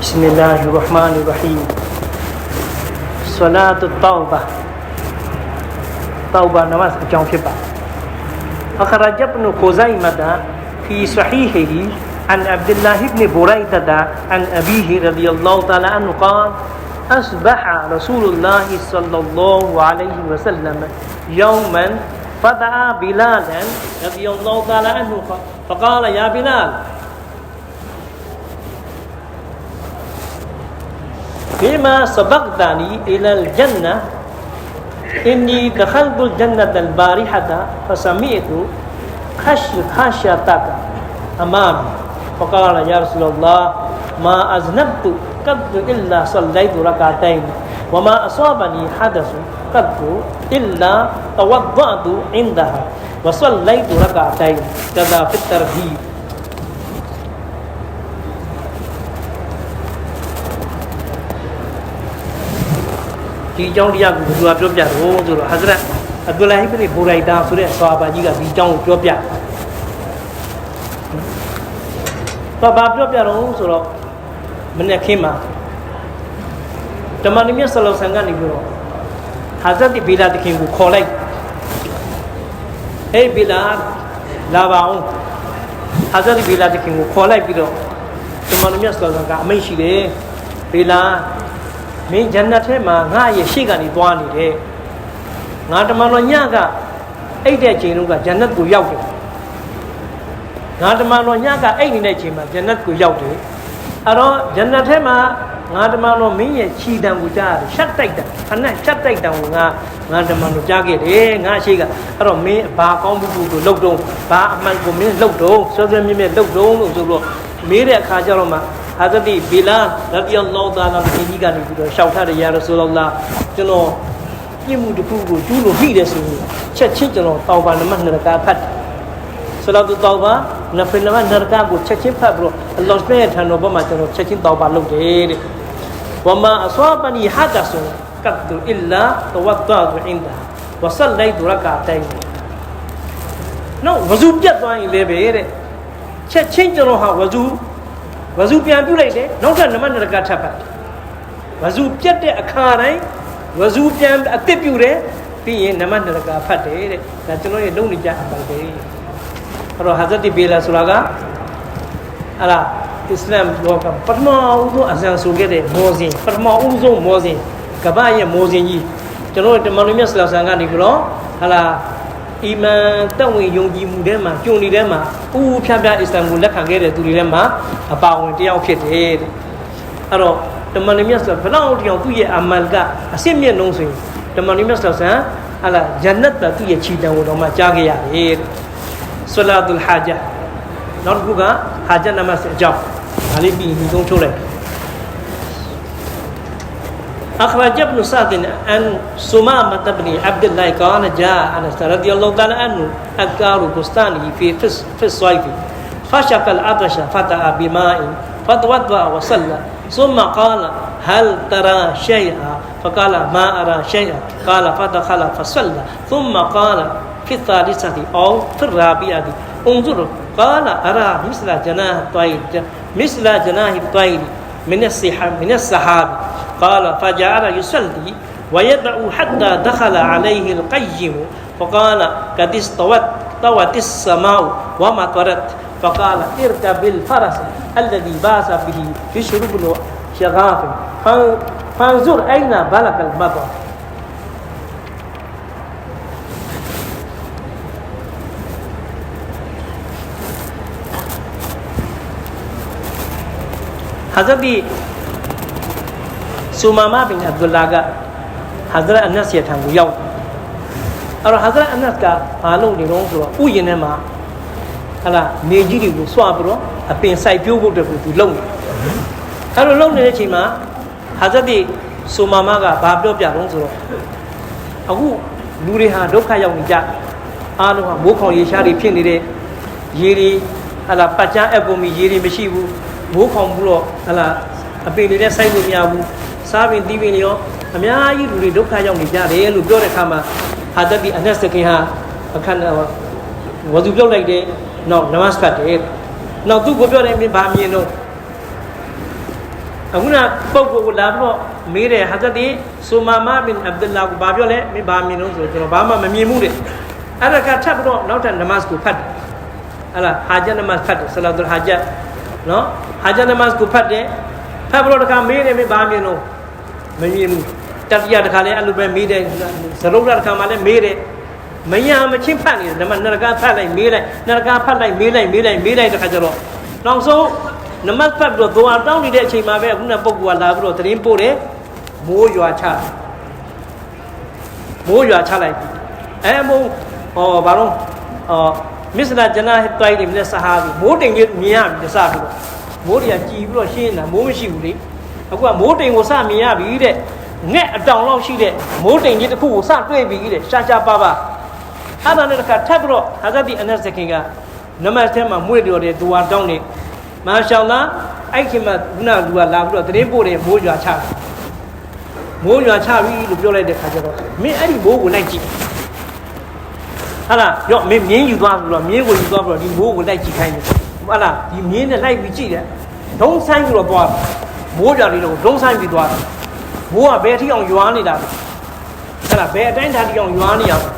بسم الله الرحمن الرحيم صلاة التوبة توبة نماز كم كبا أخرج ابن خزيمة في صحيحه عن عبد الله بن بريدة عن أبيه رضي الله تعالى عنه قال أصبح رسول الله صلى الله عليه وسلم يوما فدعا بلالا رضي الله تعالى عنه فقال يا بلال بما سبقتني إلى الجنة إني دخلت الجنة البارحة فسمعت خش خشيتك أمامي. فقال يا رسول الله ما أذنبت قد إلا صليت ركعتين وما أصابني حدث قد إلا توضأت عندها وصليت ركعتين. كذا في الترهيب ဒီအကြောင်းတရားကိုဘယ်သူကပြောပြတော့ဆိုတော့ဟာဇရတ်အဗ်ဒူလာဟိဘ်ဘူရိုက်တာဆိုတဲ့ဆာဘာကြီးကဒီအကြောင်းကိုပြောပြတော့ဘာပြောပြတော့ဆိုတော့မနေ့ခင်းမှာတမန်တော်မြတ်ဆလောဆန်ကနေပြီးတော့ဟာဇတ်ဘေလာတခင်ကိုခေါ်လိုက်ဟေးဘေလာလာပါအောင်ဟာဇတ်ဘေလာတခင်ကိုခေါ်လိုက်ပြီးတော့တမန်တော်မြတ်ဆလောဆန်ကအမိန့်ရှိတယ်ဘေလာ မင်းဂျန်နတ်ထဲမှာငါရဲ့ရှေ့ကနေသွားနေတယ်ငါတမန်တော်ညကအဲ့တဲ့ချိန်လုံးကဂျန်နတ်ကိုရောက်တယ်ငါတမန်တော်ညကအဲ့နေတဲ့ချိန်မှာဂျန်နတ်ကိုရောက်တယ်အဲ့တော့ဂျန်နတ်ထဲမှာငါတမန်တော်မင်းရဲ့ခြီတံကိုကြားရတယ်ရှက်တိုက်တာခဏရှက်တိုက်တာကိုငါငါတမန်တော်ကြားခဲ့တယ်ငါရှိကအဲ့တော့မင်းဘာကောင်းမှုကိုလှုပ်တော့ဘာအမှန်ကိုမင်းလှုပ်တော့ဆွဲဆွဲမြဲမြဲလှုပ်တော့လို့ဆိုတော့မေးတဲ့အခါကျတော့မှ ဟာဇတိဘီလာရဘီအလ္လာဟ်တာလာဒီကြီးကနေပြီးတော့ရှောက်ထားတယ်ယာရဆူလလာကျွန်တော်ပြစ်မှုတစ်ခုကိုကျူးလို့ပြီးတယ်ဆိုရင်ချက်ချင်းကျွန်တော်တောင်းပါနမတ်နရကာဖတ်ဆလာတူတောင်းပါနဖလနမတ်နရကာကိုချက်ချင်းဖတ်ပြီးတော့အလ္လာဟ်စပေထံတော်ဘက်မှာကျွန်တော်ချက်ချင်းတောင်းပါလုပ်တယ်တဲ့ဝမာအဆွာဘနီဟာဒဆုကတ်တူအီလာတဝတ်တာတူအင်ဒါဝဆလိုက်တူရကာတိုင်နော်ဝဇူပြတ်သွားရင်လည်းပဲတဲ့ချက်ချင်းကျွန်တော်ဟာဝဇူ ဝဇူပြန်ပြုတ်လိုက်တယ်နောက်ထပ်နမနရကထပ်ဖတ်ဝဇူပြတ်တဲ့အခါတိုင်းဝဇူပြန်အသစ်ပြုတ်တယ်ပြီးရင်နမနရကဖတ်တယ်တဲ့ဒါကျွန်တော်ရဲ့လုံနေကြအပိုင်ပဲအဲ့တော့ဟာဇတ်တီဘေလာဆိုတာကအဲ့ဒါအစ္စလာမ်လောကပထမဦးဆုံးအဇန်ဆိုခဲ့တဲ့မောဇင်ပထမဦးဆုံးမောဇင်ကမ္ဘာရဲ့မောဇင်ကြီးကျွန်တော်တမန်တော်မြတ်ဆလာဆန်ကနေပြီးတော့ဟာလာ အီမန်တက်ဝင်ယုံကြည်မှုထဲမှာကျုံနေတဲ့မှာဥဥဖြားဖြားအစ္စလာမ်ကိုလက်ခံခဲ့တဲ့သူတွေထဲမှာအပါဝင်တယောက်ဖြစ်တယ်တဲ့အဲ့တော့တမန်တော်မြတ်ဆလာဘလောက်တယောက်သူ့ရဲ့အမလ်ကအစစ်မြင့်လုံးဆိုရင်တမန်တော်မြတ်ဆလာဆန်ဟာလာဂျန်နတ်ကသူ့ရဲ့ခြေတံကိုတော့မှကြားခဲ့ရတယ်တဲ့ဆလာတူလ်ဟာဂျာနောက်တစ်ခုကဟာဂျတ်နမတ်အကြောင်းဒါလေးပြီးပြီးဆုံးထုတ်လိုက် أخرج ابن سعد أن سمامة بن عبد الله قال جاء أنس رضي الله تعالى عنه أذكار بستانه في في الصيف. فشق العطش فتأى بماء فتوضأ وصلى. ثم قال هل ترى شيئا؟ فقال ما أرى شيئا. قال فدخل فصلى. ثم قال في الثالثة أو في الرابعة. انظر قال أرى مثل جناح الطير مثل جناح الطير من السحاب من السحاب. قال فجعل يصلي ويدعو حتى دخل عليه القيم. فقال قد استوت طوت السماء ومطرت فقال اركب الفرس الذي باس به بشر بن شغاف فانظر أين بلغ المطر حضرت ဆူမာမဘင်အဗ်ဒူလာကဟာဇရတ်အနတ်ရဲ့ထံကိုရောက်အဲ့တော့ဟာဇရတ်အနတ်ကဘာလုပ်နေတော့ဆိုတော့ဥယျာဉ်ထဲမှာဟာလာနေကြီးတွေကိုစွပြီးတော့အပင်စိုက်ပြိုးဖို့တကူသူလုပ်နေအဲ့လိုလုပ်နေတဲ့အချိန်မှာဟာဇရတ်ဆူမာမကဘာပြောပြတော့ဆိုတော့အခုလူတွေဟာဒုက္ခရောက်နေကြအားလုံးဟာမိုးခေါင်ရေရှားတွေဖြစ်နေတဲ့ရေတွေဟာလာပတ်ချမ်းအပ်ကုန်ပြီရေတွေမရှိဘူးမိုးခေါင်ဘူးတော့ဟာလာအပင်တွေနဲ့စိုက်လို့မရဘူး စားပင်တီးပင်တွေရောအများကြီးလူတွေဒုက္ခရောက်နေကြတယ်လို့ပြောတဲ့အခါမှာဟာတတိအနက်စကင်ဟာအခန္ဓာဝဇူပြုတ်လိုက်တယ်နောက်နမတ်ဖတ်တယ်နောက်သူကိုပြောတယ်မြင်ဘာမြင်တော့အခုနပုဂ္ဂိုလ်ကိုလာပြီးတော့မေးတယ်ဟာဇတ်ဒီဆူမာမာဘင်အဗ်ဒူလာကိုဘာပြောလဲမင်းဘာမြင်လို့ဆိုကျွန်တော်ဘာမှမမြင်ဘူးတဲ့အဲ့ဒါကထပ်ပြီးတော့နောက်ထပ်နမတ်ကိုဖတ်တယ်ဟလာဟာဂျတ်နမတ်ဖတ်တယ်ဆလာတ်ဟာဂျတ်နော်ဟာဂျတ်နမတ်ကိုဖတ်တယ်ဖတ်ပြီးတော့တခါမေးတယ်မင်းဘာမြင်လို့ မမြင်ဘူးတတိယတခါလဲအဲ့လိုပဲမေးတယ်ဇရုပ်တခါမှလည်းမေးတယ်မယံမချင်းဖတ်နေတယ်နမနရကဖတ်လိုက်မေးလိုက်နရကဖတ်လိုက်မေးလိုက်မေးလိုက်မေးလိုက်တခါကျတော့နောက်ဆုံးနမတ်ဖတ်ပြီးတော့ဒွါတောင်းနေတဲ့အချိန်မှာပဲအခုနပုဂ္ဂိုလ်ကလာပြီးတော့သတင်းပို့တယ်မိုးရွာချမိုးရွာချလိုက်ပြီအဲမိုးဟောဘာလို့အော်မစ္စလာဂျနာဟစ်တိုင်ဒီမနဲ့ဆဟာဘီမိုးတိမ်ကြီးမြင်ရပြီစပြီးတော့မိုးတွေကကြည်ပြီးတော့ရှင်းနေတာမိုးမရှိဘူးလေ အခုကမိုးတိမ်ကိုစမြင်ရပြီတဲ့ငှက်အတောင်လောက်ရှိတဲ့မိုးတိမ်ကြီးတစ်ခုကိုစတွေ့ပြီတဲ့ရှာရှာပါပါအဲ့ဒါနဲ့တခါထပ်ပြီးတော့ဟာဇတ်ဒီအနတ်ဇခင်ကနမတ်ထဲမှာမွေ့တော်တဲ့ဒူဝါတောင်းနေမာရှောင်းလာအဲ့ခင်မှာခုနကလူကလာပြီးတော့သတင်းပို့တယ်မိုးရွာချတယ်မိုးရွာချပြီလို့ပြောလိုက်တဲ့ခါကျတော့မင်းအဲ့ဒီမိုးကိုလိုက်ကြည့်ဟာလားရော့မင်းမြင်းယူသွားပြီးတော့မြင်းကိုယူသွားပြီးတော့ဒီမိုးကိုလိုက်ကြည့်ခိုင်းတယ်ဟာလားဒီမြင်းနဲ့လိုက်ပြီးကြည့်တယ်ဒုံဆိုင်ပြီးတော့သွားတယ် မိုးကြလေးတော့ဒုံဆိုင်ပြီးသွားတယ်မိုးကဘယ်ထိအောင်ရွာနေတာလဲဟာလားဘယ်အတိုင်းထားထိအောင်ရွာနေရလဲ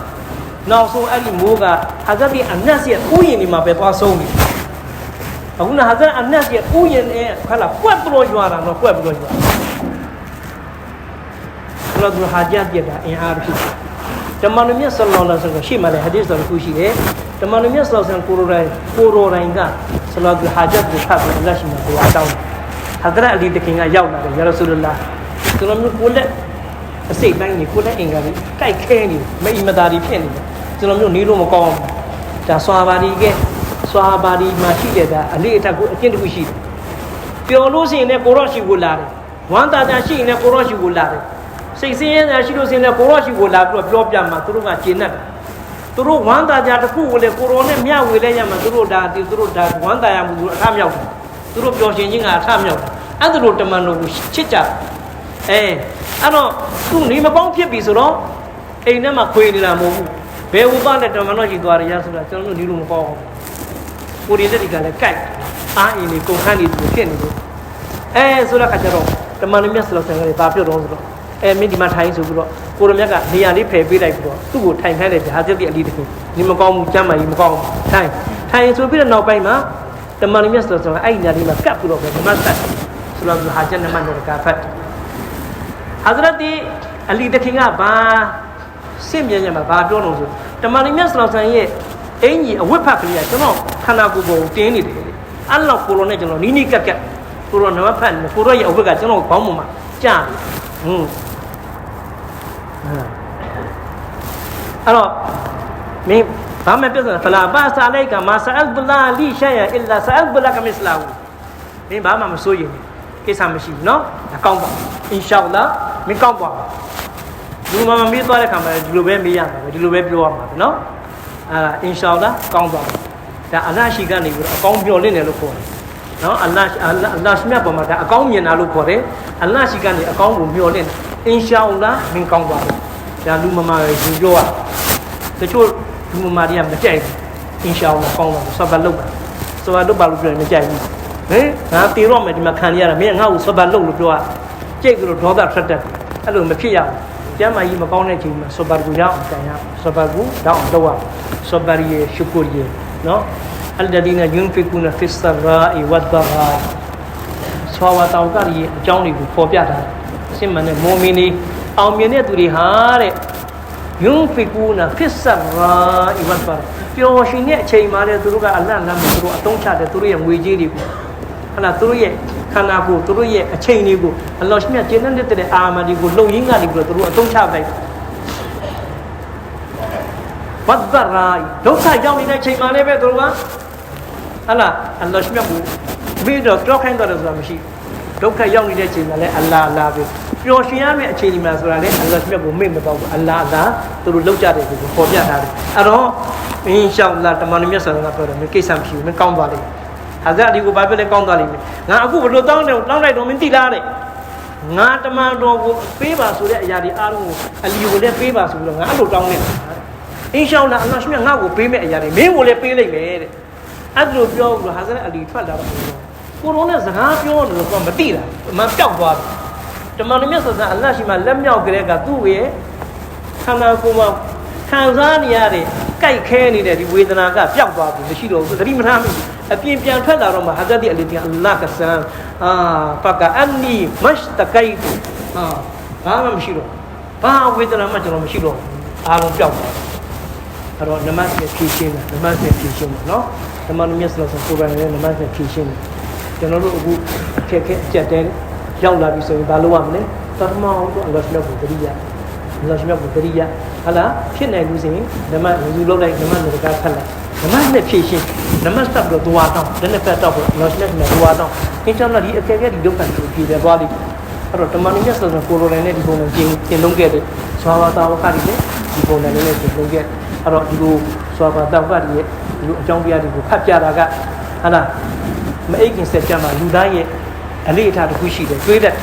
နောက်ဆုံးအဲ့ဒီမိုးကဟာဇတ်ဒီအနတ်စီရဲ့ဥယျာဉ်ဒီမှာပဲသွားဆုံးပြီအခုနဟာဇတ်အနတ်စီရဲ့ဥယျာဉ်နဲ့ဟာလားကွက်ပြီးတော့ရွာတာတော့ကွက်ပြီးတော့ရွာဘုရားသူဟာကြပြတာအင်အားတစ်ခုတမန်တော်မြတ်ဆလောလ္လဟ်အလိုင်းဝါဆလမ်ရှေ့မှာလည်းဟာဒီသ်တော်တစ်ခုရှိတယ်တမန်တော်မြတ်ဆလောလ္လဟ်ကိုရိုတိုင်းကိုရိုတိုင်းကဆလာတ်ဟာဂျတ်ကိုဖတ်ပြီးအလ္လာဟ်ရှိမှာကိုအားတောင်း ဟာဒရအလီတခင်ကရောက်လာတယ်ယာရဆူလလာကျွန်တော်မျိုးကိုလက်အစိတ်တိုင်းကြီးကိုလက်အင်္ဂါကြီးတိုက်ခဲနေမအီမသာကြီးဖြစ်နေတယ်ကျွန်တော်မျိုးနေလို့မကောင်းဘူးဒါဆွာပါဒီကဲဆွာပါဒီမှာရှိတဲ့ဒါအလေးအထက်ကိုအကျင့်တစ်ခုရှိတယ်ပျော်လို့ရှိရင်လည်းကိုရော့ရှိကိုလာတယ်ဝမ်းသာတာရှိရင်လည်းကိုရော့ရှိကိုလာတယ်စိတ်ဆင်းရဲတာရှိလို့ရှိရင်လည်းကိုရော့ရှိကိုလာပြီးတော့ပြောပြမှာသူတို့ကကျေနပ်တယ်သူတို့ဝမ်းသာကြတစ်ခုကိုလေကိုရောနဲ့မျှဝေလဲရမှာသူတို့ဒါသူတို့ဒါဝမ်းသာရမှုသူတို့အထမြောက်တယ်သူတို့ပျော်ရှင်ခြင်းကအထမြောက်တယ် အဲ့ဒါလိုတမန်တော်ကိုချစ်ကြအဲအဲ့တော့သူနေမကောင်းဖြစ်ပြီဆိုတော့အိမ်ထဲမှာခွေနေတာမဟုတ်ဘူးဘယ်ဥပနဲ့တမန်တော်ကြီးသွားရရဆိုတာကျွန်တော်တို့ဒီလိုမကောင်းဘူးကိုရီတက်ဒီကလည်းကြိုက်အားအင်းနေကုန်ခန်းနေသူဖြစ်နေလို့အဲဆိုတော့ခါကျတော့တမန်တော်မြတ်ဆလောဆန်ကလည်းဘာပြောတော့ဆိုတော့အဲမင်းဒီမှာထိုင်ဆိုပြီးတော့ကိုရမြတ်ကနေရာလေးဖယ်ပေးလိုက်ပြီးတော့သူ့ကိုထိုင်ခိုင်းတယ်ဗျာဟာကျက်တိအလီတခုဒီမကောင်းဘူးကျမ်းမာကြီးမကောင်းဘူးထိုင်ထိုင်ဆိုပြီးတော့နောက်ပိုင်းမှာတမန်တော်မြတ်ဆလောဆန်ကအဲ့ဒီနေရာလေးမှာကပ်ပြီးတော့ပဲမတ်ဆက် ဆလောဟာဂျန်နမန်နကဖတ်ဟာဇရတ်ဒီအလီတခင်ကဘာစင့်ပြန်ကြမှာဘာပြောလို့ဆိုတမန်တော်မြတ်ဆလောဆန်ရဲ့အင်ကြီးအဝတ်ဖတ်ကလေးကကျွန်တော်ခန္ဓာကိုယ်ပေါ်တင်းနေတယ်အဲ့လောက်ကိုရိုနဲ့ကျွန်တော်နီးနီးကပ်ကပ်ကိုရိုနမဖတ်နေကိုရိုရဲ့အဝတ်ကကျွန်တော်ခေါင်းပေါ်မှာကြာတယ်ဟွန်းအဲ့တော့မင်းဘာမှပြဿနာဖလာဘာစာလိုက်ကမာဆာအလ်ဘလာလီရှာယအီလာဆာအလ်ဘလာကမစ္စလာဝမင်းဘာမှမစိုးရင် ကိစ္စမရှိဘူးเนาะအကောင်းပါအင်ရှာအလ္လာမင်းကောင်းပါဒီမှာမမေးသွားတဲ့ခါမှာဒီလိုပဲမေးရမှာပဲဒီလိုပဲပြောရမှာပဲเนาะအာအင်ရှာအလ္လာကောင်းပါဒါအလ္လာရှိကနေပြီးတော့အကောင်းပြောလင့်တယ်လို့ခေါ်တယ်နော်အလ္လာအလ္လာအလ္လာရှိမြတ်ပေါ်မှာဒါအကောင်းမြင်တာလို့ခေါ်တယ်အလ္လာရှိကနေအကောင်းကိုမျှော်လင့်အင်ရှာအလ္လာမင်းကောင်းပါဘူးဒါလူမမာရေယူပြောရတချို့လူမမာတွေကမကြိုက်ဘူးအင်ရှာအလ္လာကောင်းပါဘူးဆဘလုပ်ပါဆဘလုပ်ပါလို့ပြောရင်မကြိုက်ဘူး ဟင်ငါတေတော့မယ်ဒီမှာခံရတာမင်းကငါ့ကိုဆဘတ်လုပ်လို့ပြောတာကြိတ်လို့ဒေါသထွက်တတ်အဲ့လိုမဖြစ်ရဘူးကျမ်းမာကြီးမကောင်းတဲ့ချိန်မှာဆဘတ်ကိုရအောင်ကြံရဆဘတ်ကိုတောင်းအောင်လုပ်ရဆဘတ်ရဲ့ရှုကူရဲ့နော်အလ်ဒဒီနာယွန်ဖီကူနာဖစ်ဆရာအီဝတ်ဒါဟာဆွာဝတောက်ကရဲ့အကြောင်းတွေကိုဖော်ပြထားအရှင်းမှန်တဲ့မောမီနီအောင်မြင်တဲ့သူတွေဟာတဲ့ယွန်ဖီကူနာဖစ်ဆရာအီဝတ်ဒါပျော်ရှင်တဲ့အချိန်မှာလည်းသူတို့ကအလန့်လန့်မှုသူတို့အတုံးချတယ်သူတို့ရဲ့ငွေကြေးတွေကို ဟလာသူတို့ရဲ့ခန္ဓာကိုယ်သူတို့ရဲ့အချိန်တွေကိုအလောရှိမြတ်ကျင့်တဲ့အာမဒီကိုလုံရင်းကနေပြီးတော့သူတို့အတုံးချလိုက်ဝတ်ဒရာဒုက္ခရောက်နေတဲ့အချိန်မှာလည်းပဲသူတို့ကဟလာအလောရှိမြတ်ကိုပြီးတော့ကြောက်ခိုင်းတော့တယ်ဆိုတာမရှိဒုက္ခရောက်နေတဲ့အချိန်မှာလည်းအလ္လာဟ်အလ္လာဟ်ပဲပျော်ရွှင်ရမယ့်အချိန်ဒီမှာဆိုတာလည်းအလ္လာဟ်မြတ်ကိုမေ့မတော့ဘူးအလ္လာဟ်အလ္လာဟ်သူတို့လောက်ကြတယ်ကိုပေါ်ပြထားတယ်အဲ့တော့အင်းရှောင်းလာတမန်တော်မြတ်ဆရာကပြောတယ်မကိစ္စမရှိဘူးမကောင်းပါလိမ့် ဟာဇာဒီကိုဘာဖြစ်လဲကောင်းသွားလိမ့်မယ်ငါအခုဘလို့တောင်းတယ်တောင်းလိုက်တော့မင်းသိလားတဲ့ငါတမန်တော်ကိုပေးပါဆိုတဲ့အရာတွေအားလုံးကိုအလီကိုလည်းပေးပါဆိုပြီးတော့ငါအဲ့လိုတောင်းနေတာအင်းရှောင်းလာအလ္လာဟ်မြတ်ငါ့ကိုပေးမဲ့အရာတွေမင်းကိုလည်းပေးလိုက်မယ်တဲ့အဲ့လိုပြောပြီးတော့ဟာဇာအလီထွက်လာတော့ကိုရိုနဲ့စကားပြောတယ်ဆိုတော့မသိတာအမှန်ပျောက်သွားတယ်တမန်တော်မြတ်ဆန်အလ္လာဟ်ရှိမှလက်မြောက်ကလေးကသူ့ရဲ့ခန္ဓာကိုယ်မှာ ခံစားနေရတဲ့ကြိုက်ခဲနေတဲ့ဒီဝေဒနာကပျောက်သွားပြီမရှိတော့ဘူးသတိမထားမိဘူးအပြင်ပြန်ထွက်လာတော့မှဟာဇတ်ဒီအလီဒီအလ္လာဟ်ကဆန်အာဖကအန်နီမရှတကိုက်ဟာဘာမှမရှိတော့ဘာဝေဒနာမှကျွန်တော်မရှိတော့အားလုံးပျောက်သွားအဲ့တော့နမတ်နဲ့ဖြည့်ရှင်းတာနမတ်နဲ့ဖြည့်ရှင်းတာနော်နမတ်မြတ်ဆလဆန်ကိုယ်တိုင်လည်းနမတ်နဲ့ဖြည့်ရှင်းတယ်ကျွန်တော်တို့အခုအခက်ခဲအကျက်တဲရောက်လာပြီဆိုရင်ဘာလုပ်ရမလဲပထမအောင်တော့အလ္လာဟ်မြတ်ကိုတတိယအလ္လာဟ်မြတ်ကိုတတိယ ဟာလားဖြစ်နိုင်လို့ဆိုရင်နမတ်ဝဇူလုပ်လိုက်နမတ်နဲ့တကားဖတ်လိုက်နမတ်နဲ့ဖြည့်ရှင်းနမတ်စပ်တော့ဒွါတောင်းဒါနဲ့ဖတ်တော့အလ္လာဟ်မြတ်နဲ့ဒွါတောင်းအင်ရှောလာဒီအခက်ခဲဒီဒုက္ခကိုပြည်တယ်သွားလိမ့်အဲ့တော့တမန်တော်မြတ်ဆလဆန်ကိုလိုနဲ့ဒီပုံနဲ့ကျင်းကျင်းလုံးခဲ့တယ်ဆွာဘာတာဝကတွေလည်းဒီပုံနဲ့လည်းကျင်းလုံးခဲ့အဲ့တော့ဒီလိုဆွာဘာတာဝကတွေရဲ့ဒီလိုအကြောင်းတရားတွေကိုဖတ်ပြတာကဟာလားမအိတ်ခင်ဆက်ကြမှာလူသားရဲ့အလေးအထားတစ်ခုရှိတယ်တွေးတဲ့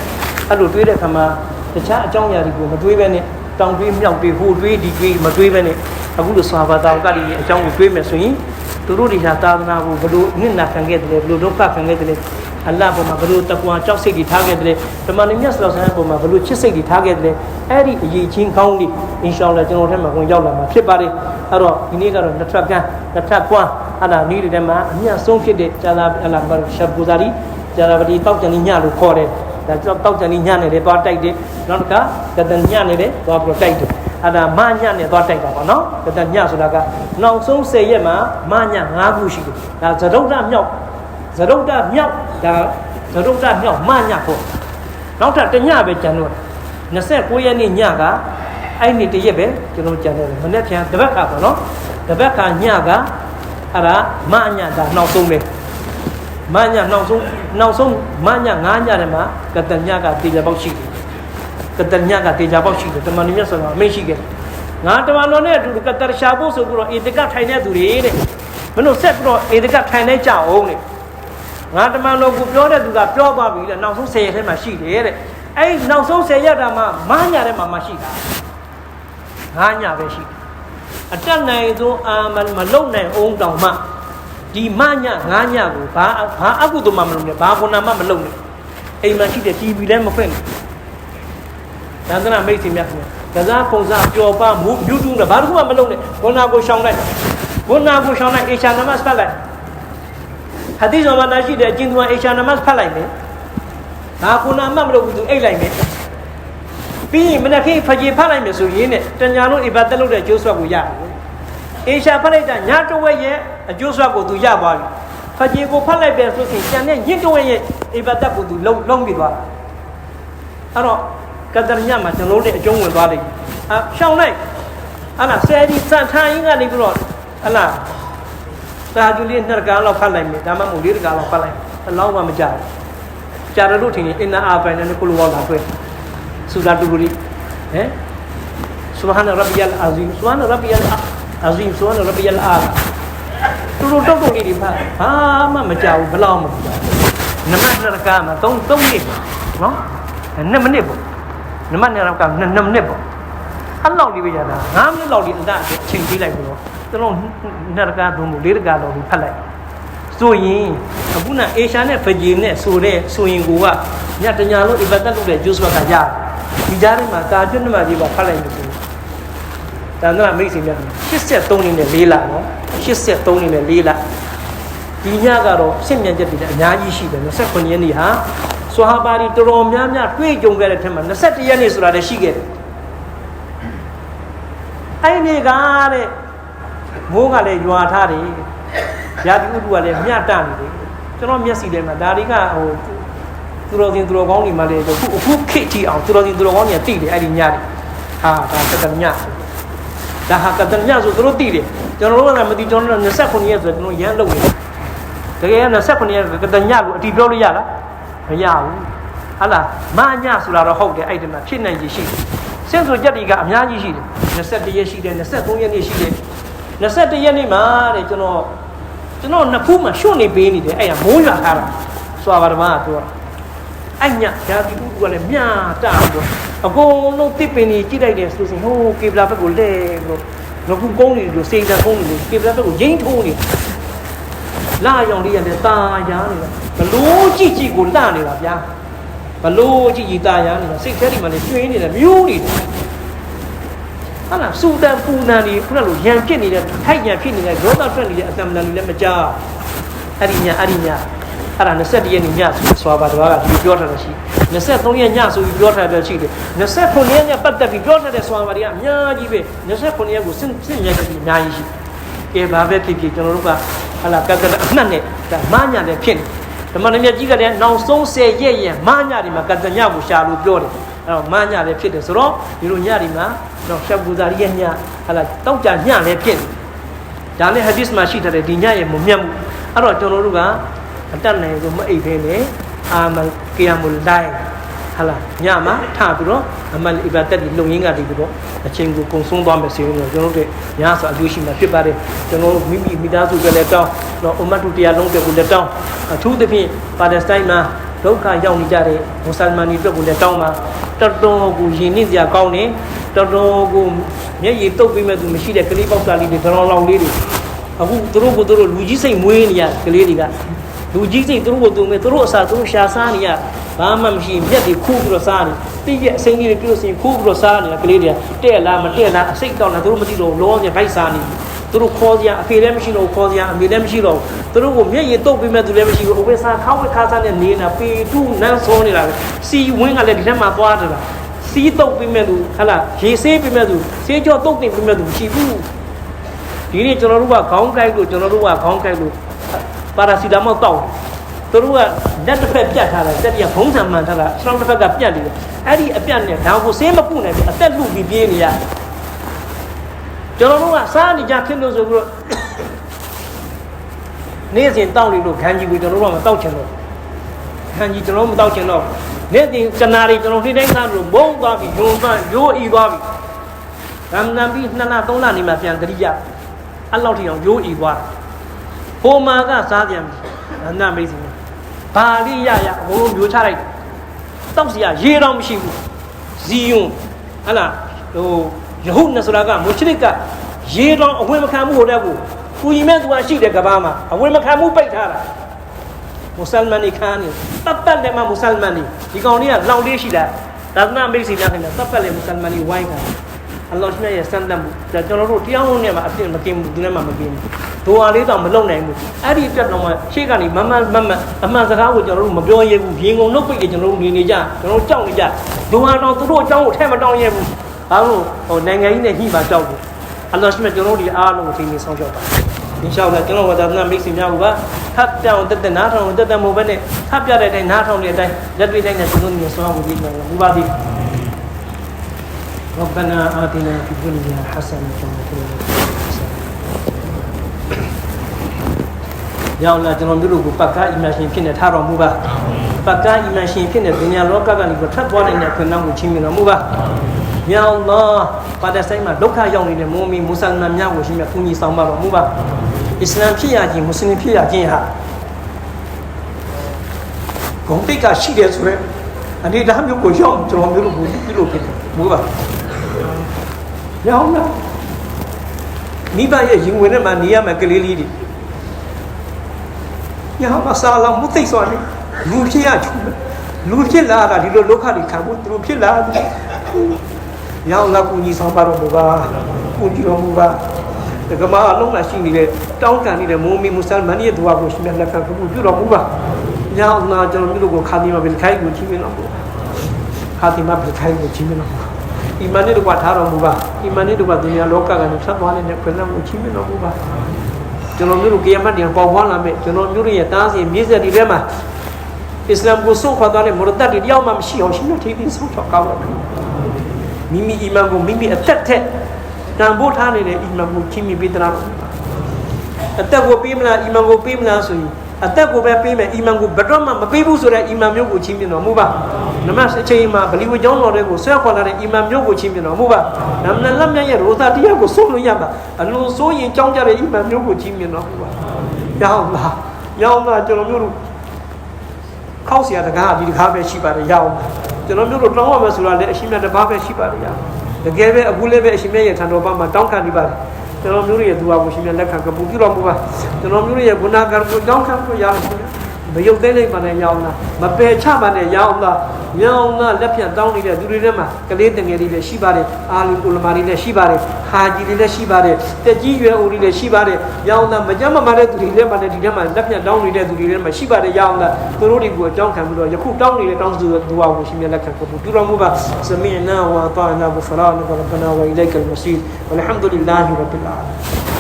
အဲ့လိုတွေးတဲ့ခါမှာတခြားအကြောင်းအရာတွေကိုမတွေးဘဲနဲ့ တောင်တွေးမြောက်တွေးဟိုတွေးဒီတွေးမတွေးဘဲနဲ့အခုလိုဆွာဘာတာဝကတွေရဲ့အကြောင်းကိုတွေးမယ်ဆိုရင်သူတို့တွေဟာသာသနာကိုဘယ်လိုနစ်နာခံခဲ့တယ်လဲဘယ်လိုဒုက္ခခံခဲ့တယ်လဲအလ္လာဟ်ပေါ်မှာဘယ်လိုတကွာကြောက်စိတ်တွေထားခဲ့တယ်လဲဓမ္မနိမြတ်ဆလောဆန်ပေါ်မှာဘယ်လိုချစ်စိတ်တွေထားခဲ့တယ်လဲအဲ့ဒီအရေးချင်းကောင်းလေးအင်ရှောအလ္လာကျွန်တော်ထဲမှာဝင်ရောက်လာမှာဖြစ်ပါတယ်အဲ့တော့ဒီနေ့ကတော့နှစ်ထပ်ကန်းနှစ်ထပ်ကွမ်းအဲ့ဒါနေ့တွေထဲမှာအမြတ်ဆုံးဖြစ်တဲ့ဇာလာအလ္လာဘာရှပ်ဘူဇာရီဇာလာပတိတောက်ကြံညလို့ခေါ်တယ် ဒါကြောင့်တောက်ကြံညနဲ့လည်းသွားတိုက်တယ်နောက်တစ်ခါကတန်ညနဲ့လည်းသွားပြီးတော့တိုက်တယ်အဲ့ဒါမညနဲ့သွားတိုက်တာပေါ့နော်ကတန်ညဆိုတာကနောက်ဆုံး10ရက်မှာမည9ခုရှိတယ်ဒါသရုပ်ရမြောက်သရုပ်ရမြောက်ဒါသရုပ်ရမြောက်မညပေါ့နောက်ထပ်တညပဲကျန်တော့29ရက်နေ့ညကအဲ့နေ့တရက်ပဲကျွန်တော်ကြံတယ်မနေ့ပြန်တပတ်ခါပေါ့နော်တပတ်ခါညကအဲ့ဒါမညဒါနောက်ဆုံးလေ မညနောက်ဆုံးနောက်ဆုံးမည9ညထဲမှာကတညကတေချာပေါက်ရှိတယ်ကတညကတေချာပေါက်ရှိတယ်တမန်တော်မြတ်ဆိုတာအမိန့်ရှိခဲ့တယ်ငါတမန်တော်နဲ့အတူတူကတရရှာဖို့ဆိုပြီးတော့ဧတကထိုင်တဲ့သူတွေတဲ့မင်းတို့ဆက်ပြီးတော့ဧတကထိုင်နေကြအောင်တဲ့ငါတမန်တော်ကိုပြောတဲ့သူကပြောပါပြီလေနောက်ဆုံး10ရက်ထဲမှာရှိတယ်တဲ့အဲ့နောက်ဆုံး10ရက်တာမှမညထဲမှာမရှိတာ9ညပဲရှိတယ်အတက်နိုင်ဆုံးအာမမလုံနိုင်အောင်တောင်မှ ဒီမည9ညကိုဘာဘာအကုသိုလ်မှမလုပ်နဲ့ဘာခုနမှမလုပ်နဲ့အိမ်မှာရှိတဲ့ TV လည်းမဖွင့်နဲ့သန္တနာမိတ်ဆွေများခင်ဗျာကစားပုံစားပျော်ပါမူမြူးတူးတယ်ဘာတစ်ခုမှမလုပ်နဲ့ခုနကိုရှောင်းလိုက်ခုနကိုရှောင်းလိုက်အေရှာနမတ်ဖတ်လိုက်ဟာဒီဇောမနာရှိတဲ့အကျဉ်းသူကအေရှာနမတ်ဖတ်လိုက်မယ်ဘာခုနမှမလုပ်ဘူးသူအိတ်လိုက်မယ်ပြီးရင်မနက်ခင်းဖကြေဖတ်လိုက်မယ်ဆိုရင်နဲ့တညာလုံးအိဘာတက်လို့တဲ့ကျိုးဆွတ်ကိုရတယ် အေရှာဖတ်လိုက်တာညတဝက်ရဲ့အကျိုးဆွတ်ကိုသူရသွားပြီဖကြေကိုဖတ်လိုက်တယ်ဆိုရင်ကျန်တဲ့ညစ်တဝက်ရဲ့အိဘာတက်ကိုသူလုံးလုံးပြီးသွားတာအဲ့တော့ကတရညမှာကျွန်တော်တို့အကျုံးဝင်သွားလိမ့်အရှောင်းလိုက်အဲ့လားဆယ်ဒီစံထိုင်းကနေပြီးတော့အဲ့လားတာဂျူလေးနှစ်ကားလောက်ဖတ်လိုက်မယ်ဒါမှမဟုတ်လေးကားလောက်ဖတ်လိုက်အလောင်းမှမကြဘူးကြာရလို့ထင်ရင်အင်နာအာပိုင်နဲ့ကိုလိုဝါလာတွေ့ဆူဒါတူရီဟမ် سبحان ربي العظيم سبحان ربي العظيم azim suwan rabbiyal aala တူတူတောက်တုံလေးတွေဖတ်ဘာမှမကြောက်ဘူးဘလောက်မှမကြောက်နမနရကမှာ3 3မိနစ်နော်2မိနစ်ပေါ့နမနရကမှာ2မိနစ်ပေါ့အဲ့လောက်လေးပဲရတာ9မိနစ်လောက်လေးအတအချိန်ပေးလိုက်ပြီးတော့သူတို့နရကဘုံလေးတကလောက်ပြီးဖတ်လိုက်ဆိုရင်အခုနအေရှာနဲ့ဖဂျီနဲ့ဆိုတဲ့ဆိုရင်ကိုကညတညာလုံးအီဘတ်တက်လုပ်တဲ့ဂျူးစဘတ်ကရတယ်ဒီကြားထဲမှာကာကျွတ်နမကြီးပါဖတ်လိုက်လို့ တန်ត្រမိတ်ဆွေများ83နေနဲ့4လနော်83နေနဲ့4လဒီညကတော့ရှင်းမြန်ချက်တွေလည်းအများကြီးရှိတယ်29ရက်နေ့ဟာဆွာဟာပါရီတော်တော်များများတွေ့ကြုံခဲ့တဲ့ထက်မှာ21ရက်နေ့ဆိုတာလည်းရှိခဲ့တယ်အဲ့ဒီကတဲ့မိုးကလည်းရွာထားတယ်ရာသီဥတုကလည်းမြတ်တနေတယ်ကျွန်တော်မျက်စိထဲမှာဒါတွေကဟိုသူတော်စင်သူတော်ကောင်းတွေမှလည်းအခုအခုခေတ်ကြည့်အောင်သူတော်စင်သူတော်ကောင်းတွေကသိတယ်အဲ့ဒီညတွေဟာဒါကတည ဒါဟာကတညဆိုသူတို့သိတယ်ကျွန်တော်တို့ကလည်းမသိကျွန်တော်တို့29ရက်ဆိုကျွန်တော်ရမ်းလုပ်နေတယ်တကယ်29ရက်ကတညကိုအတီပြောလို့ရလားမရဘူးဟာလားမညဆိုတာတော့ဟုတ်တယ်အဲ့ဒီမှာဖြစ်နိုင်ကြီးရှိတယ်စင်ဆိုကြက်တွေကအများကြီးရှိတယ်21ရက်ရှိတယ်23ရက်နေ့ရှိတယ်21ရက်နေ့မှာတဲ့ကျွန်တော်ကျွန်တော်နှစ်ဖူးမှာရှုံနေပေးနေတယ်အဲ့ဒါမိုးရွာထားတာစွာပါဓမ္မကပြောတာ အဲ့ညဓာတိဥကလည်းမြာတာတော့အကုန်လုံးတစ်ပင်ကြီးကြည့်လိုက်တယ်ဆိုရင်ဟိုးကေဗလာဘက်ကိုလဲပြီးတော့ငခုကုန်းနေလို့စေတကုန်းနေလို့ကေဗလာဘက်ကိုရင်းထိုးနေ လာရောင်လေးရတယ်ตาရနေတာဘလို့ကြည့်ကြည့်ကိုလှနေတာဗျာဘလို့ကြည့်ကြည့်ตาရနေတာစိတ်ထဲဒီမှာလေကျွင်းနေတယ်မျိုးနေတယ်ဟာလားစူတန်ပူနန်ဒီခုနလိုရံဖြစ်နေတဲ့ထိုက်ရံဖြစ်နေတဲ့ရောဂထွက်နေတဲ့အတမန်တွေလည်းမကြောက်အဲ့ဒီညအဲ့ဒီည အဲ့ဒါ21ရက်နေ့ညဆိုပါတော့ကဒီပြောထားတာရှိ23ရက်ညဆိုပြီးပြောထားတယ်ရှိတယ်29ရက်ညပတ်သက်ပြီးပြောထားတဲ့ဆွမ်းပါတွေကအများကြီးပဲ29ရက်ကိုစဉ်စဉ်ရက်ကြီးအများကြီးရှိကဲဘာပဲဖြစ်ဖြစ်ကျွန်တော်တို့ကဟာလာကကအမှတ်နဲ့ဒါမညာတယ်ဖြစ်နေဓမ္မနမြတ်ကြီးကလည်းနောက်ဆုံး10ရက်ရင်မညာတွေမှာကတညကိုရှာလို့ပြောတယ်အဲ့တော့မညာလည်းဖြစ်တယ်ဆိုတော့ဒီလိုညတွေမှာတော့ရှောက်ပူဇာရီရဲ့ညဟာလာတောက်ကြညလည်းဖြစ်တယ်ဒါနဲ့ဟာဒီစ်မှာရှိတဲ့ဒီညရဲ့မမြတ်မှုအဲ့တော့ကျွန်တော်တို့က အတတ်နိုင်ဆုံးမအိပ်သေးနဲ့အာမန်ကီယာမူလိုင်းဟာလာညမှာထပြီးတော့အမလ်အီဘာဒတ်ဒီလုံရင်းကတည်းကတော့အချိန်ကိုကုံဆုံးသွားမယ်ဆိုရင်တော့ကျွန်တော်တို့ညဆိုအကျိုးရှိမှာဖြစ်ပါတယ်ကျွန်တော်တို့မိမိမိသားစုတွေလည်းတောင်းတော့အမတ်တို့တရားလုံးတွေကိုလည်းတောင်းအထူးသဖြင့်ပါလက်စတိုင်းမှာဒုက္ခရောက်နေကြတဲ့မွတ်စလမန်တွေအတွက်ကိုလည်းတောင်းပါတော်တော်ကိုယဉ်နှိမ့်စရာကောင်းတယ်တော်တော်ကိုမျက်ရည်တုပ်ပြီးမဲ့သူမရှိတဲ့ကလေးပေါက်သားလေးတွေတော်တော်လောင်လေးတွေအခုသူတို့ကိုသူတို့လူကြီးစိတ်မွေးနေရကလေးတွေက လူကြီးစိတ်သူတို့ကိုသူမဲ့သူတို့အစာသူတို့ရှာစားနေရဘာမှမရှိမျက်တွေခူးပြီးတော့စားနေတိကျအစိမ်းလေးတွေပြုလို့စင်ခူးပြီးတော့စားနေတာကလေးတွေကတဲ့လားမတဲ့လားအစိတ်တောင်းတာသူတို့မသိတော့လောပြန်ဖိုက်စားနေသူတို့ခေါ်ကြအဖေလည်းမရှိတော့ခေါ်ကြအမေလည်းမရှိတော့သူတို့ကိုမျက်ရည်တုပ်ပြီးမဲ့သူလည်းမရှိဘူးအဝိစားခေါင်းဝက်ခါစားနဲ့နေတာပေတူးနန်းစောနေတာပဲစီဝင်းကလည်းဒီထဲမှာသွားတာစီးတုပ်ပြီးမဲ့သူဟလာရေဆေးပြီးမဲ့သူဆေးကြောတုပ်တင်ပြီးမဲ့သူမရှိဘူးဒီနေ့ကျွန်တော်တို့ကခေါင်းကိုက်လို့ကျွန်တော်တို့ကခေါင်းကိုက်လို့ ပါရာစီတာမောတောက်သူတို့ကလက်တစ်ဖက်ပြတ်ထားတယ်တက်ပြဘုံဆံမှန်ထားတာခြေထောက်တစ်ဖက်ကပြတ်နေတယ်အဲ့ဒီအပြတ်နဲ့ဒါကိုဆေးမပုနိုင်ဘူးအသက်လူပြီးပြေးနေရကျွန်တော်တို့ကစားနေကြဖြစ်လို့ဆိုပြီးတော့နေ့စဉ်တောက်နေလို့ခန်းကြီးကိုကျွန်တော်တို့ကမတောက်ချင်တော့ခန်းကြီးကျွန်တော်မတောက်ချင်တော့နေ့စဉ်ကနာရီကျွန်တော်ထိတိုင်းစားလို့ဘုံသွားပြီးယုံသွားရိုးအီသွားပြီးရမ်နန်ပြီးနှစ်လသုံးလနေမှပြန်ကြရိရအဲ့လောက်ထိအောင်ရိုးအီသွား ဟိုမာကစားပြန်ပြီရမ်နန်မိတ်စီဘာလိရရအကုန်လုံးမျိုးချလိုက်တောက်စီရရေတော့မရှိဘူးဇီယွန်ဟလာဟိုယဟုနဆရာကမုချရစ်ကရေတော့အဝင်မခံမှုဟိုတဲ့ကိုကူညီမဲ့သူကရှိတယ်ကဘာမှာအဝင်မခံမှုပိတ်ထားတာမွတ်စလမန်တွေခန်းနေတပ်ပတ်လည်းမမွတ်စလမန်တွေဒီကောင်တွေကလောင်လေးရှိလားဒါသနာမိတ်စီများခင်ဗျတပ်ပတ်လည်းမွတ်စလမန်တွေဝိုင်းခံ အလ္လာဟ်မြတ်ရဲ့စံတတ်မှုဒါကျွန်တော်တို့တရားဝင်နဲ့မှာအပြစ်မကင်းဘူးဒီနေ့မှမကင်းဘူးဒိုဟာလေးတော့မလုံနိုင်ဘူးအဲ့ဒီအတွက်တော့မှရှေ့ကနေမမမမအမှန်စကားကိုကျွန်တော်တို့မပြောရဲဘူးရင်ကုန်နှုတ်ပိတ်ကျွန်တော်တို့နေနေကြကျွန်တော်တို့ကြောက်နေကြဒိုဟာတော့သူတို့အကြောင်းကိုထဲမတောင်းရဲဘူးဘာလို့ဟိုနိုင်ငံကြီးနဲ့ညှိမှကြောက်ဘူးအလ္လာဟ်မြတ်ကျွန်တော်တို့ဒီအားလုံးကိုသိနေဆောင်ကြောက်ပါအင်ရှာအလ္လာကျွန်တော်ဝါဒနာမိတ်ဆွေများကထပ်ပြောင်းတက်တက်နားထောင်တက်တက်မို့ပဲနဲ့ထပ်ပြတဲ့အတိုင်းနားထောင်တဲ့အတိုင်းလက်တွေ့တိုင်းနဲ့ကျွန်တော်တို့ဆောင်းမှုကြီးမယ်ဘူပါသည် ربنا آتنا في الدنيا حسنة وفي الآخرة ရောက်လာကျွန်တော်တို့ကိုပက္ကာအီမန်ရှင်ဖြစ်နေထားတော်မူပါပက္ကာအီမန်ရှင်ဖြစ်နေဒုညလောကကနေကိုထပ်သွားနေတဲ့ခွင့်နောက်ကိုချင်းမြင်တော်မူပါမြတ်အလ္လာပါလက်စတိုင်းမှာဒုက္ခရောက်နေတဲ့မုံမီမွတ်ဆလမန်များကိုရှင်မြတ်ကူညီဆောင်ပါတော်မူပါအစ္စလာမ်ဖြစ်ရခြင်းမွတ်စလင်ဖြစ်ရခြင်းဟာဂုံတိတ်ကရှိတယ်ဆိုရက်အနေဒါမျိုးကိုရောက်ကျွန်တော်မျိုးကိုပြုလုပ်ဖြစ်တယ်မူပါ ရောက်လားမိဘရဲ့ရင်ဝင်ထဲမှာနေရမယ်ကလေးလေးတွေရဟမဆာလောင်မသိစွာနေလူဖြစ်ရချူလူဖြစ်လာတာဒီလိုလောကတွေခံဖို့သူတို့ဖြစ်လာတယ်ရောက်လာကူညီဆောင်ပါတော့မူပါကူညီတော်မူပါတကမာအလုံးလာရှိနေတဲ့တောင်းကန်နေတဲ့မိုးမီမွတ်ဆလမန်ရဲ့ဒွါကိုရှင်မြတ်လက်ခံပြုပြုတော်မူပါညာအလ္လာကျွန်တော်တို့ကိုခါဒီမာဘင်ခိုင်ကိုချီးမြှောက်တော်မူခါဒီမာဘင်ခိုင်ကိုချီးမြှောက်တော် မူအီမန်နဲ့တကွာထားတော်မူပါအီမန်နဲ့တကွာဒုညာလောကကနေဆက်သွားနေတဲ့ခွင့်နဲ့ကိုချီးမြှောက်တော်မူပါကျွန်တော်မျိုးတို့ကယမတ်တင်ပေါပွားလာမဲ့ကျွန်တော်မျိုးရဲ့တားစီမြေဆက်ဒီထဲမှာအစ္စလာမ်ကိုဆုံးခွာသွားတဲ့မရတတ်တွေတယောက်မှမရှိအောင်ရှင်မြတ်ထိပ်ပြီးဆုံးချောက်ကောင်းတယ်မိမိအီမန်ကိုမိမိအသက်ထက်တန်ဖိုးထားနေတဲ့အီမန်ကိုချင်းမိပေးသလားအသက်ကိုပေးမလားအီမန်ကိုပေးမလားဆိုရင် အသက်ကိုပဲပေးမယ်အီမန်ကိုဘယ်တော့မှမပေးဘူးဆိုတဲ့အီမန်မျိုးကိုချင်းပြတော်မူပါနမတ်အချိန်မှာဗလီဝကျောင်းတော်တွေကိုဆွဲခေါ်လာတဲ့အီမန်မျိုးကိုချင်းပြတော်မူပါနမနလက်မြတ်ရဲ့ရိုသာတရားကိုဆုံးလို့ရပါအလိုဆိုရင်ကြောင်းကြတဲ့အီမန်မျိုးကိုချင်းပြတော်မူပါရအောင်လားရအောင်လားကျွန်တော်မျိုးတို့ခောက်เสียတကားဒီတကားပဲရှိပါတယ်ရအောင်ကျွန်တော်မျိုးတို့တောင်းရမယ်ဆိုတာလည်းအရှင်မြတ်တစ်ပါးပဲရှိပါတယ်ရတကယ်ပဲအခုလည်းပဲအရှင်မြတ်ရဲ့ထံတော်ဘာမှာတောင်းခံနေပါတယ် ကျွန်တော်မျိုးတွေရဲ့သူဟာကိုရှင်မြတ်လက်ခံကပူပြုတော်မူပါကျွန်တော်မျိုးတွေရဲ့ဂုဏကံကိုကြောင်းခံကိုရအောင်ရှင် မယုတ်သိလိုက်ပါနဲ့ရအောင်လားမပယ်ချပါနဲ့ရအောင်လားရအောင်လားလက်ဖြတ်တောင်းနေတဲ့သူတွေထဲမှာကလေးတငယ်တွေလည်းရှိပါတယ်အာလီဥလမာတွေလည်းရှိပါတယ်ဟာဂျီတွေလည်းရှိပါတယ်တက်ကြီးရွယ်အိုတွေလည်းရှိပါတယ်ရအောင်လားမကြမ်းမမာတဲ့သူတွေလည်းမှာလည်းဒီထဲမှာလက်ဖြတ်တောင်းနေတဲ့သူတွေလည်းမှာရှိပါတယ်ရအောင်လားသူတို့တွေကိုအကြောင်းခံပြီးတော့ယခုတောင်းနေတဲ့တောင်းစုသူဟာကိုရှင်မြတ်လက်ခံကပူပြုတော်မူပါစမီနာဝါတာနာဘဖရာနကရဘနာဝိလိုက်ကလ်မစီဝလ်ဟမ်ဒူလ illah ရဘ်လ်အာလမင်